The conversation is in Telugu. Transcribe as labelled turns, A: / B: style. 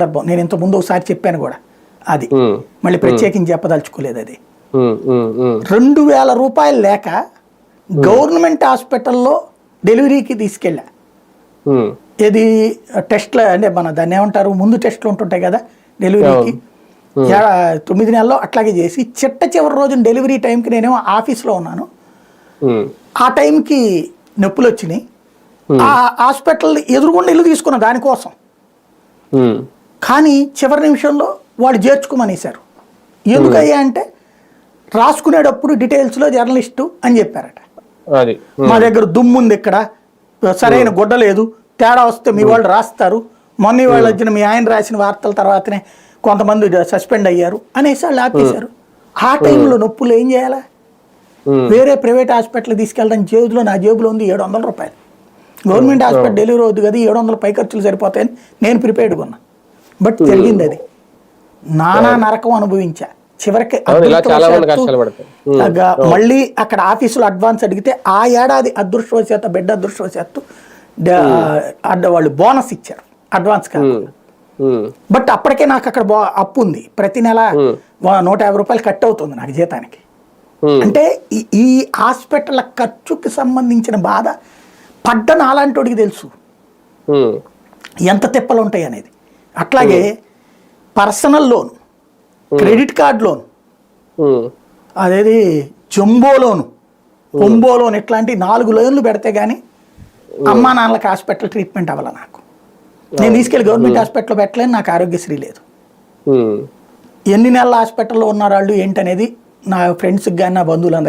A: సందర్భం. నేను ఇంత ముందు ఒకసారి చెప్పాను కూడా. అది. మళ్ళీ ప్రత్యేకించి చెప్పదలుచుకోలేదు అది. రెండు వేల రూపాయలు లేక గవర్నమెంట్ హాస్పిటల్లో డెలివరీకి తీసుకెళ్ళా. ఇది టెస్ట్లు అంటే మన దాన్ని ఏమంటారు ముందు టెస్ట్లు ఉంటుంటాయి కదా డెలివరీకి. తొమ్మిది నెలల్లో అట్లాగే చేసి చిట్ట చివరి రోజున డెలివరీ టైంకి నేనేమో ఆఫీస్లో ఉన్నాను. ఆ టైంకి నొప్పులు వచ్చినాయి ఆ హాస్పిటల్ ఎదురుగుండా ఇల్లు తీసుకున్న దానికోసం. కానీ చివరి నిమిషంలో వాళ్ళు చేర్చుకోమనేశారు. ఎందుకయ్యా అంటే రాసుకునేటప్పుడు డీటెయిల్స్లో జర్నలిస్టు అని చెప్పారట.
B: అది.
A: మా దగ్గర దుమ్ము ఉంది ఇక్కడ. సరైన గుడ్డ లేదు. తేడా వస్తే మీ వాళ్ళు రాస్తారు. మొన్న వాళ్ళు వచ్చిన మీ ఆయన రాసిన వార్తల తర్వాతనే కొంతమంది సస్పెండ్ అయ్యారు అనేసి వాళ్ళు ఆపేశారు. ఆ టైంలో నొప్పులు ఏం చేయాలా? వేరే ప్రైవేట్ హాస్పిటల్ తీసుకెళ్ళడం జేబులో నా జేబులో ఉంది ఏడు వందల రూపాయలు. గవర్నమెంట్ హాస్పిటల్ డెలివరీ అవుతుంది కదా ఏడు వందల పై ఖర్చులు సరిపోతాయని నేను ప్రిపేర్డ్గా ఉన్నా. బట్ జరిగింది అది నానా నరకం అనుభవించా. చివరికి మళ్ళీ అక్కడ ఆఫీసులో అడ్వాన్స్ అడిగితే ఆ ఏడాది అదృష్టవశాత్తు బిడ్డ అదృష్టవశాత్తు వాళ్ళు బోనస్ ఇచ్చారు. అడ్వాన్స్
B: ఉమ్,
A: బట్ అప్పటికే నాకు అక్కడ అప్పు ఉంది. ప్రతి నెల నూట యాభై రూపాయలు కట్ అవుతుంది నాకు జీతానికి. అంటే ఈ- హాస్పిటల్ ఖర్చుకి సంబంధించిన బాధ పడ్డ నాలాంటోడికి తెలుసు. ఎంత తిప్పలు ఉంటాయి అనేది. అట్లాగే personal loan credit card loan అదేది జంబో లోను పొంబో లోన్ ఇట్లాంటి నాలుగు లోన్లు పెడితే గానీ అమ్మా నాన్నలకి హాస్పిటల్ ట్రీట్మెంట్ అవ్వాల నాకు. నేను తీసుకెళ్ళి గవర్నమెంట్ హాస్పిటల్లో పెట్టలేను నాకు ఆరోగ్యశ్రీ లేదు. ఎన్ని నెలల హాస్పిటల్లో ఉన్నారు వాళ్ళు ఏంటనేది నా ఫ్రెండ్స్కి కానీ నా బంధువులందరికీ